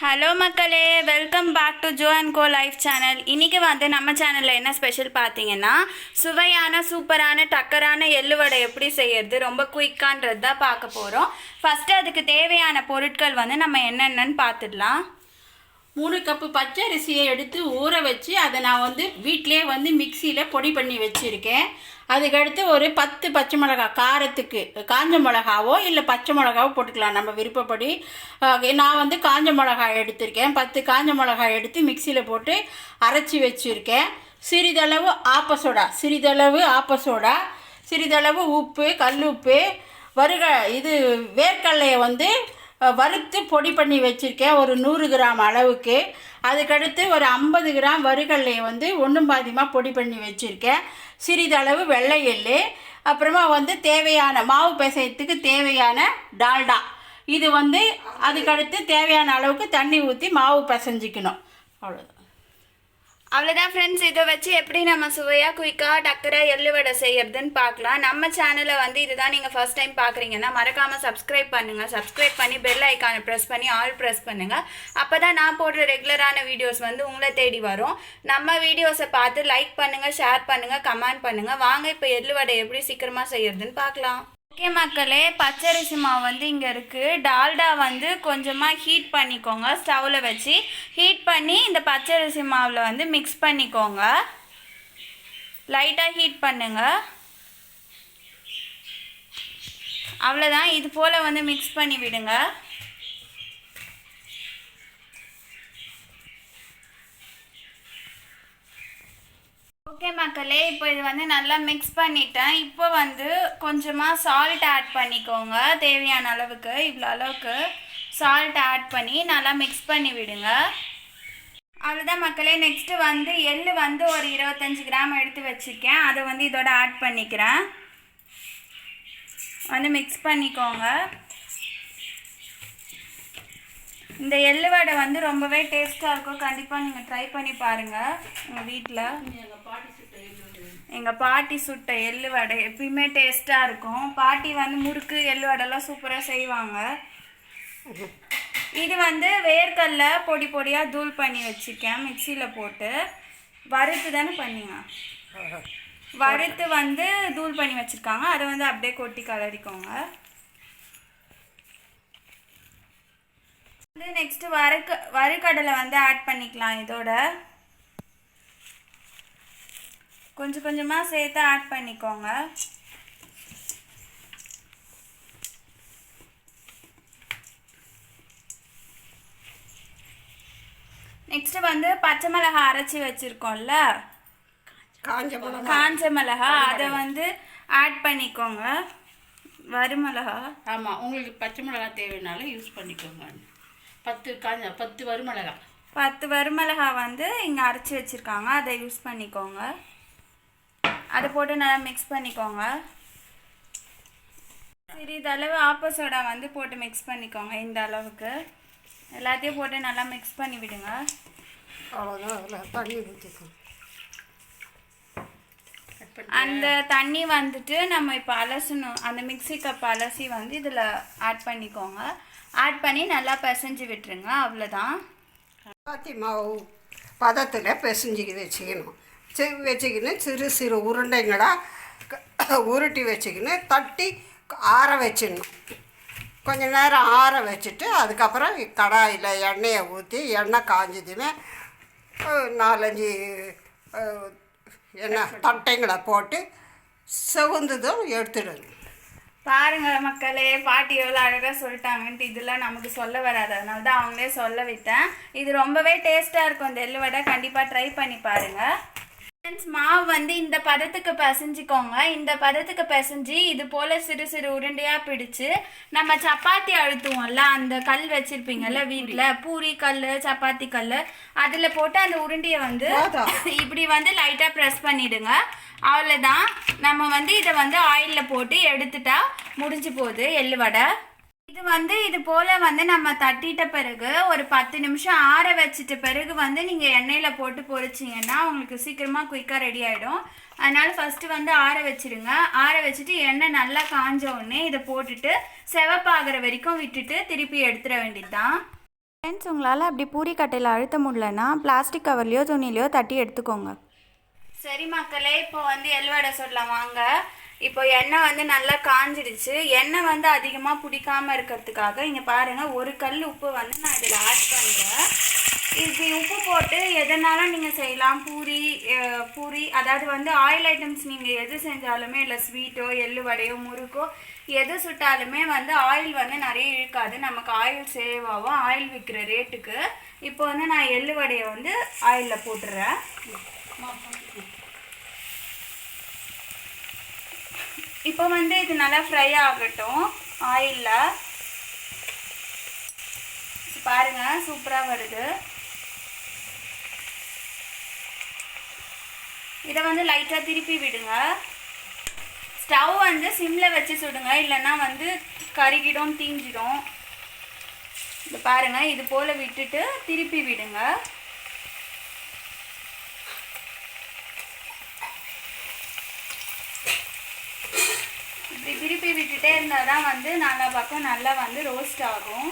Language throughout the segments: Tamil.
ஹலோ மக்களே. Welcome back to Jo and co life channel இன்றைக்கி வந்து நம்ம சேனலில் என்ன ஸ்பெஷல் பார்த்தீங்கன்னா சுவையான சூப்பரான டக்கரான எள்ளுவடை எப்படி செய்யறது ரொம்ப குயிக்கான்றது தான் பார்க்க போகிறோம் ஃபஸ்ட்டு அதுக்கு தேவையான பொருட்கள் வந்து நம்ம என்னென்னன்னு பார்த்துடலாம். மூணு கப்பு பச்சை அரிசியை எடுத்து ஊற வச்சு அதை நான் வந்து வீட்டிலே வந்து மிக்சியில் பொடி பண்ணி வச்சுருக்கேன். அதுக்கடுத்து ஒரு பத்து பச்சை மிளகா காரத்துக்கு காஞ்ச மிளகாவோ இல்லை பச்சை மிளகாவோ போட்டுக்கலாம். நம்ம விருப்பப்படி நான் வந்து காஞ்ச மிளகாய் எடுத்திருக்கேன். பத்து காஞ்ச மிளகாய் எடுத்து மிக்சியில் போட்டு அரைச்சி வச்சுருக்கேன். சிறிதளவு ஆப்பசோடா சிறிதளவு ஆப்பசோடா சிறிதளவு உப்பு கல் உப்பு வருக இது வேர்க்கடலையை வந்து வறுத்து பொடி பண்ணி வச்சுருக்கேன். ஒரு நூறு கிராம் அளவுக்கு. அதுக்கடுத்து ஒரு ஐம்பது கிராம் வறுகல்லையை வந்து ஒன்றும் பாதியமாக பொடி பண்ணி வச்சுருக்கேன். சிறிதளவு வெள்ளை எள்ளு. அப்புறமா வந்து தேவையான மாவு பிசையத்துக்கு தேவையான டால்டா. இது வந்து அதுக்கடுத்து தேவையான அளவுக்கு தண்ணி ஊற்றி மாவு பிசைஞ்சிக்கணும். அவ்வளோதான் அவ்வளோதான் ஃப்ரெண்ட்ஸ் இதை வச்சு எப்படி நம்ம சுவையாக குயிக்காக டக்கராக எள்ளு வடை செய்யறதுன்னு பார்க்கலாம். நம்ம சேனலை வந்து இதுதான் நீங்கள் ஃபர்ஸ்ட் டைம் பார்க்குறீங்கன்னா மறக்காமல் சப்ஸ்கிரைப் பண்ணுங்கள் சப்ஸ்கிரைப் பண்ணி பெல் ஐக்கானை ப்ரெஸ் பண்ணி ஆல் ப்ரெஸ் பண்ணுங்கள் அப்போ தான் நான் போடுற ரெகுலரான வீடியோஸ் வந்து உங்களை தேடி வரும். நம்ம வீடியோஸை பார்த்து லைக் பண்ணுங்கள் ஷேர் பண்ணுங்கள் கமெண்ட் பண்ணுங்கள் வாங்க இப்போ எள்ளு வடை எப்படி சீக்கிரமாக செய்யறதுன்னு பார்க்கலாம். ஓகே மக்களே பச்சரிசி மாவு வந்து இங்கே இருக்குது டால்டா வந்து கொஞ்சமாக ஹீட் பண்ணிக்கோங்க ஸ்டவ்வில் வச்சு ஹீட் பண்ணி இந்த பச்சரிசி மாவில் வந்து மிக்ஸ் பண்ணிக்கோங்க. லைட்டாக ஹீட் பண்ணுங்க. அவ்வளோதான் இது போல் வந்து மிக்ஸ் பண்ணி விடுங்க. ஓகே மக்களே இப்போ இது வந்து நல்லா மிக்ஸ் பண்ணிட்டேன். இப்போ வந்து கொஞ்சமாக சால்ட் ஆட் பண்ணிக்கோங்க. தேவையான அளவுக்கு இவ்வளோ அளவுக்கு சால்ட் ஆட் பண்ணி நல்லா மிக்ஸ் பண்ணி விடுங்க. அவ்வளோதான் மக்களே. நெக்ஸ்ட்டு வந்து எள் வந்து ஒரு இருபத்தஞ்சி கிராம் எடுத்து வச்சுருக்கேன். அதை வந்து இதோட ஆட் பண்ணிக்கிறேன். வந்து மிக்ஸ் பண்ணிக்கோங்க. இந்த எள்ளு வடை வந்து ரொம்பவே டேஸ்ட்டாக இருக்கும். கண்டிப்பாக நீங்கள் ட்ரை பண்ணி பாருங்கள் உங்கள் வீட்டில் எங்கள் பாட்டி சுட்ட எள்ளு வடை எப்பயுமே டேஸ்ட்டாக இருக்கும். பாட்டி வந்து முறுக்கு எள்ளு வடைலாம் சூப்பராக செய்வாங்க. இது வந்து வேர்க்கடல பொடி பொடியாக தூள் பண்ணி வச்சுருக்கேன் மிக்சியில் போட்டு. வறுத்து தானே பண்ணிங்க. வறுத்து வந்து தூள் பண்ணி வச்சுருக்காங்க. அதை வந்து அப்படியே கொட்டி கலரிக்கோங்க. வந்து நெக்ஸ்ட்டு வறுக்க வறுக்கடலை வந்து ஆட் பண்ணிக்கலாம் இதோட. கொஞ்சம் கொஞ்சமாக சேர்த்து ஆட் பண்ணிக்கோங்க. நெக்ஸ்ட்டு வந்து பச்சை மிளகாய் அரைச்சி வச்சுருக்கோம்ல. காஞ்ச மிளகா காஞ்ச மிளகா அதை வந்து ஆட் பண்ணிக்கோங்க. வறுமிளகா ஆமாம் உங்களுக்கு பச்சை மிளகா தேவைனாலும் யூஸ் பண்ணிக்கோங்க. பத்து காஞ்ச பத்து வருமிளகா பத்து வறுமிளகா வந்து இங்கே அரைச்சி வச்சுருக்காங்க. அதை யூஸ் பண்ணிக்கோங்க. அதை போட்டு நல்லா மிக்ஸ் பண்ணிக்கோங்க. சிறிதளவு ஆப்ப சோடா வந்து போட்டு மிக்ஸ் பண்ணிக்கோங்க இந்த அளவுக்கு. எல்லாத்தையும் போட்டு நல்லா மிக்ஸ் பண்ணி விடுங்க. அந்த தண்ணி வந்துட்டு நம்ம இப்போ அலசணும். அந்த மிக்ஸி கப் அலசி வந்து இதில் ஆட் பண்ணிக்கோங்க. ஆட் பண்ணி நல்லா பிசைஞ்சு விட்டுருங்க. அவ்வளோதான் சப்பாத்தி மாவு பதத்தில் பிசைஞ்சிக்கி வச்சுக்கணும். சி வச்சுக்கின்னு சிறு சிறு உருண்டைங்களா உருட்டி வச்சுக்கின்னு தட்டி ஆற வச்சிடணும். கொஞ்ச நேரம் ஆற வச்சுட்டு அதுக்கப்புறம் கடாயில் எண்ணெயை ஊற்றி எண்ணெய் காஞ்சதுமே நாலஞ்சு என்ன தட்டைங்களை போட்டு செவந்ததும் எடுத்துடணும் பாருங்க மக்களே பாட்டி எவ்வளோ அழகாக சொல்லிட்டாங்கன்ட்டு இதெல்லாம் நமக்கு சொல்ல வராது. அதனால தான் அவங்களே சொல்ல விட்டேன். இது ரொம்பவே டேஸ்ட்டாக இருக்கும் இந்த எள்ளு வடை. கண்டிப்பாக ட்ரை பண்ணி பாருங்கள் ஃப்ரெண்ட்ஸ் மாவு வந்து இந்த பதத்துக்கு பிசைஞ்சிக்கோங்க. இந்த பதத்துக்கு பிசைஞ்சு இது போல் சிறு சிறு உருண்டையாக பிடிச்சு நம்ம சப்பாத்தி அழுத்துவோம்ல அந்த கல் வச்சிருப்பீங்கல்ல வீட்டில் பூரி கல் சப்பாத்தி கல் அதில் போட்டு அந்த உருண்டையை வந்து. இப்படி வந்து லைட்டாக ப்ரெஸ் பண்ணிடுங்க. அவ்வளோதான் நம்ம வந்து இதை வந்து ஆயிலில் போட்டு எடுத்துட்டா முடிஞ்சு போகுது எள்ளு வடை. இது வந்து இது போல் வந்து நம்ம தட்டிட்ட பிறகு ஒரு பத்து நிமிஷம் ஆற வச்சிட்ட பிறகு வந்து நீங்கள் எண்ணெயில் போட்டு பொரிச்சிங்கன்னா உங்களுக்கு சீக்கிரமாக குயிக்காக ரெடி ஆகிடும் அதனால் ஃபஸ்ட்டு வந்து ஆற வச்சிருங்க. ஆற வச்சுட்டு எண்ணெய் நல்லா காஞ்ச உடனே இதை போட்டுட்டு செவப்பாகிற வரைக்கும் விட்டுட்டு திருப்பி எடுத்துட வேண்டியது தான் ஃப்ரெண்ட்ஸ் உங்களால் அப்படி பூரி கட்டையில் அழுத்த முடியலன்னா பிளாஸ்டிக் கவர்லையோ துணிலையோ தட்டி எடுத்துக்கோங்க. சரி மக்களே இப்போ வந்து எள்ளுவடை சொல்லலாம் வாங்க. இப்போ எண்ணெய் வந்து நல்லா காஞ்சிடுச்சு. எண்ணெய் வந்து அதிகமாக பிடிக்காம இருக்கிறதுக்காக இங்கே பாருங்கள் ஒரு கல் உப்பு வந்து நான் இதில் ஆட் பண்ணுறேன் இப்படி உப்பு போட்டு எதனாலும் நீங்கள் செய்யலாம். பூரி பூரி அதாவது வந்து ஆயில் ஐட்டம்ஸ் நீங்கள் எது செஞ்சாலுமே இல்லை ஸ்வீட்டோ எள்ளு வடையோ முறுக்கோ எது சுட்டாலுமே வந்து ஆயில் வந்து நிறைய இழுக்காது நமக்கு ஆயில் சேவ் ஆகும் ஆயில் விற்கிற ரேட்டுக்கு இப்போ வந்து நான் எள்ளு வடையை வந்து ஆயிலில் போட்டுறேன். இப்போ வந்து இது நல்லா ஃப்ரை ஆகட்டும். ஆயிலில் பாருங்க சூப்பராக வருது. இதை வந்து லைட்டாக திருப்பி விடுங்க. ஸ்டவ் வந்து சிம்மில் வச்சு சுடுங்க இல்லைன்னா வந்து கருகிடும் தீஞ்சிடும். இது பாருங்கள் இது போல் விட்டுட்டு திருப்பி விடுங்க இப்படி திருப்பி விட்டுட்டே இருந்தால் தான் வந்து நல்லா பக்கம் நல்லா வந்து ரோஸ்ட் ஆகும்.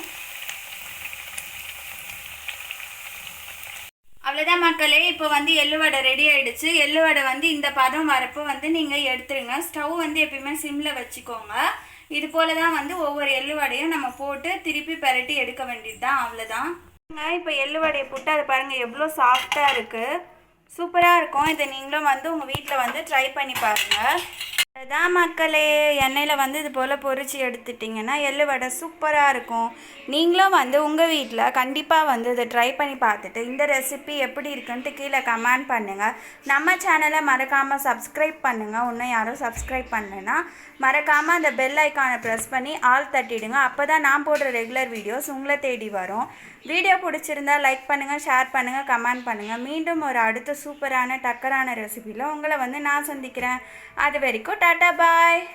அவ்வளோதான் மக்களே இப்போ வந்து எள்ளு வடை ரெடி ஆயிடுச்சு. எள்ளு வடை வந்து இந்த பதம் வரப்போ வந்து நீங்கள் எடுத்துருங்க. ஸ்டவ் வந்து எப்பயுமே சிம்மில் வச்சுக்கோங்க. இது போல தான் வந்து ஒவ்வொரு எள்ளு வடையும் நம்ம போட்டு திருப்பி பெரட்டி எடுக்க வேண்டியது தான் அவ்வளோதான் இப்போ எள்ளு வடையை போட்டு அதை பாருங்கள் எவ்வளோ சாஃப்டாக இருக்குது சூப்பராக இருக்கும். இதை நீங்களும் வந்து உங்கள் வீட்டில் வந்து ட்ரை பண்ணி பாருங்கள் தான் மக்களே எண்ணெயில் வந்து இது போல் பொரிச்சு எடுத்துட்டிங்கன்னா எள்ளு வடை சூப்பராக இருக்கும். நீங்களும் வந்து உங்கள் வீட்டில் கண்டிப்பாக வந்து இதை ட்ரை பண்ணி பார்த்துட்டு இந்த ரெசிபி எப்படி இருக்குன்ட்டு கீழே கமெண்ட் பண்ணுங்கள் நம்ம சேனலை மறக்காமல் சப்ஸ்கிரைப் பண்ணுங்கள் இன்னும் யாரும் சப்ஸ்கிரைப் பண்ணலைன்னா மறக்காமல் அந்த பெல் ஐக்கானை ப்ரெஸ் பண்ணி ஆல் தட்டிடுங்க. அப்போ தான் நான் போடுற ரெகுலர் வீடியோஸ் உங்களை தேடி வரும். வீடியோ பிடிச்சிருந்தா லைக் பண்ணுங்கள் ஷேர் பண்ணுங்கள் கமெண்ட் பண்ணுங்கள் மீண்டும் ஒரு அடுத்த சூப்பரான டக்கரான ரெசிபியில் உங்களை வந்து நான் சந்திக்கிறேன். அது வரைக்கும் Bye.